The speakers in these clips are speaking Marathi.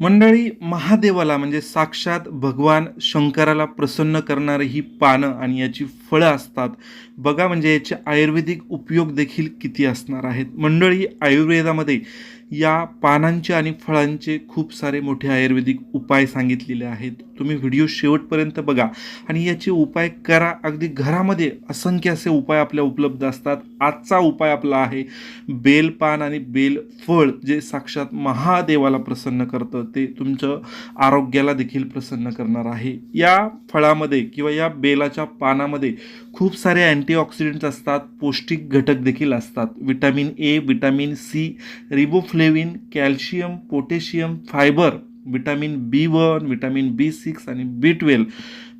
मंडळी महादेवाला म्हणजे साक्षात भगवान शंकराला प्रसन्न करणारी ही पानं आणि याची फळं असतात. बघा म्हणजे याचे आयुर्वेदिक उपयोग देखील किती असणार आहेत. मंडळी आयुर्वेदामध्ये या पानांचे आणि फळांचे खूप सारे मोठे आयुर्वेदिक उपाय सांगितलेले आहेत. तुम्ही व्हिडिओ शेवटपर्यंत बघा आणि याचे उपाय करा. अगदी घरामध्ये असंख्य असे उपाय आपल्या उपलब्ध असतात. आजचा उपाय आपला आहे बेलपान आणि बेल फळ जे साक्षात महादेवाला प्रसन्न करतं ते तुमचं आरोग्याला देखील प्रसन्न करणार आहे. या फळामध्ये किंवा या बेलाच्या पानामध्ये खूप सारे अँटीऑक्सिडंट्स असतात पौष्टिक घटक देखील असतात. Vitamin A vitamin C flavin calcium potassium fibre vitamin B one vitamin B six आणि बी ट्वेल्व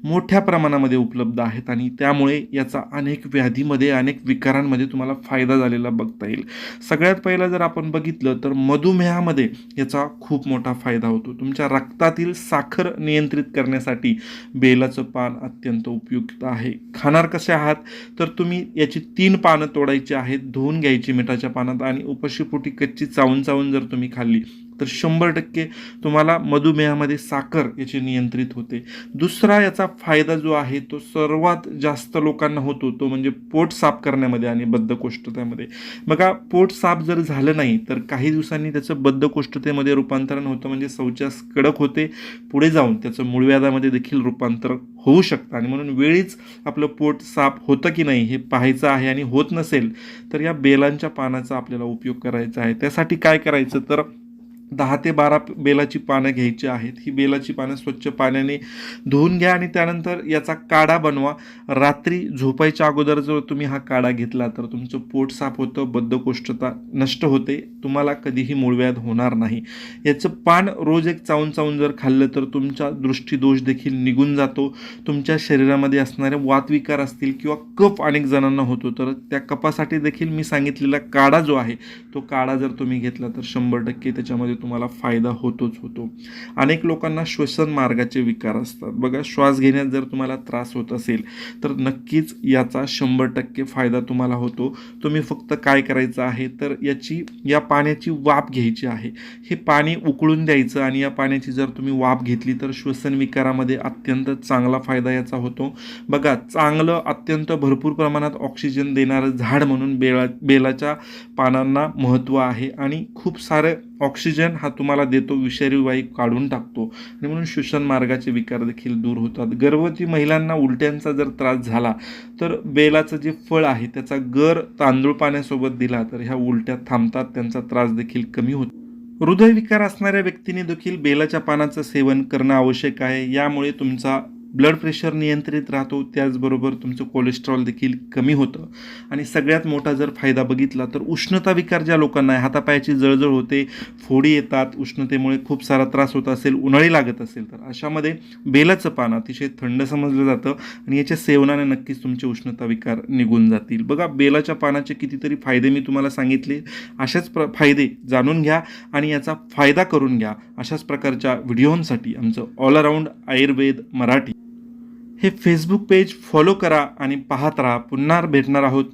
मोठ्या प्रमाणामध्ये उपलब्ध आहेत आणि त्यामुळे याचा अनेक व्याधीमध्ये अनेक विकारांमध्ये तुम्हाला फायदा झालेला बघता येईल. सगळ्यात पहिला जर आपण बघितलं तर मधुमेहामध्ये याचा खूप मोठा फायदा होतो. तुमच्या रक्तातील साखर नियंत्रित करण्यासाठी बेलाचं पान अत्यंत उपयुक्त आहे. खाणार कसे आहात? तर तुम्ही याची तीन पानं तोडायची आहेत. धुवून घ्यायची मिठाच्या पानात आणि उपशीपोटी कच्ची चावून चावून जर तुम्ही खाल्ली तर शंभर टक्के तुम्हाला मधुमेहामध्ये साखर याची नियंत्रित होते. दुसरा याचा फायदा जो आहे तो सर्वात जास्त लोकांना होतो तो म्हणजे पोट साफ करण्यामध्ये आणि बद्धकोष्ठतेमध्ये. बघा पोट साफ जर झालं नाही तर काही दिवसांनी त्याचं बद्धकोष्ठतेमध्ये रूपांतरण होतं म्हणजे शौचास कडक होते पुढे जाऊन त्याचं मूळव्याधामध्ये देखील रूपांतर होऊ शकतं. आणि म्हणून वेळीच आपलं पोट साफ होतं की नाही हे पाहायचं आहे आणि होत नसेल तर या बेलांच्या पानाचा आपल्याला उपयोग करायचा आहे. त्यासाठी काय करायचं? तर दहा ते बारा बेलाची पानं घ्यायची आहेत. ही बेलाची पानं स्वच्छ पाण्याने धुवून घ्या आणि त्यानंतर याचा काढा बनवा. रात्री झोपायच्या अगोदर जर तुम्ही हा काढा घेतला तर तुमचं पोट साफ होतं बद्धकोष्ठता नष्ट होते. तुम्हाला कधीही मूळव्याध होणार नाही. याचं पान रोज एक चावून चावून जर खाल्लं तर तुमचा दृष्टीदोष देखील निघून जातो. तुमच्या शरीरामध्ये असणारे वातविकार असतील किंवा कफ अनेक जणांना होतो. तर त्या कपासाठी देखील मी सांगितलेला काढा जो आहे तो काढा जर तुम्ही घेतला तर शंभर टक्के त्याच्यामध्ये तुम्हाला फायदा होतोच होतो. अनेक लोकांना श्वसन मार्गाचे विकार असतात. बघा श्वास घेण्यात जर तुम्हाला त्रास होत असेल तर नक्कीच याचा शंभर टक्के फायदा तुम्हाला होतो. तुम्ही फक्त काय करायचं आहे तर याची या पाण्याची वाफ घ्यायची आहे. हे पाणी उकळून द्यायचं आणि या पाण्याची जर तुम्ही वाफ घेतली तर श्वसन विकारामध्ये अत्यंत चांगला फायदा याचा होतो. बघा चांगलं अत्यंत भरपूर प्रमाणात ऑक्सिजन देणारं झाड म्हणून बेला बेलाच्या पानांना महत्त्व आहे आणि खूप सारं ऑक्सिजन हा तुम्हाला देतो विषारी वायू काढून टाकतो. आणि म्हणून श्वसन मार्गाचे विकार देखील दूर होतात. गर्भवती महिलांना उलट्यांचा जर त्रास झाला तर बेलाचं जे फळ आहे त्याचा गर तांदूळ पाण्यासोबत दिला तर ह्या उलट्या थांबतात त्यांचा त्रास देखील कमी होतो. हृदयविकार असणाऱ्या व्यक्तीने देखील बेलाच्या पानाचं सेवन करणं आवश्यक आहे. यामुळे तुमचा ब्लड प्रेशर नियंत्रित राहतो त्याचबरोबर तुमचं कोलेस्ट्रॉल देखील कमी होतं. आणि सगळ्यात मोठा जर फायदा बघितला तर उष्णता विकार ज्या लोकांना आहे हातापायाची जळजळ होते फोडी येतात उष्णतेमुळे खूप सारा त्रास होत असेल उन्हाळी लागत असेल तर अशामध्ये बेलाचं पान अतिशय थंड समजलं जातं आणि याच्या सेवनाने नक्कीच तुमचे उष्णता विकार निघून जातील. बघा बेलाच्या पानाचे कितीतरी फायदे मी तुम्हाला सांगितले. अशाच प्र फायदे जाणून घ्या आणि याचा फायदा करून घ्या अशाच प्रकारच्या व्हिडिओंसाठी आमचं ऑल अराऊंड आयुर्वेद मराठी. हे फेसबुक पेज फॉलो करा आणि पाहत राहा. पुन्हा भेटणार आहोत.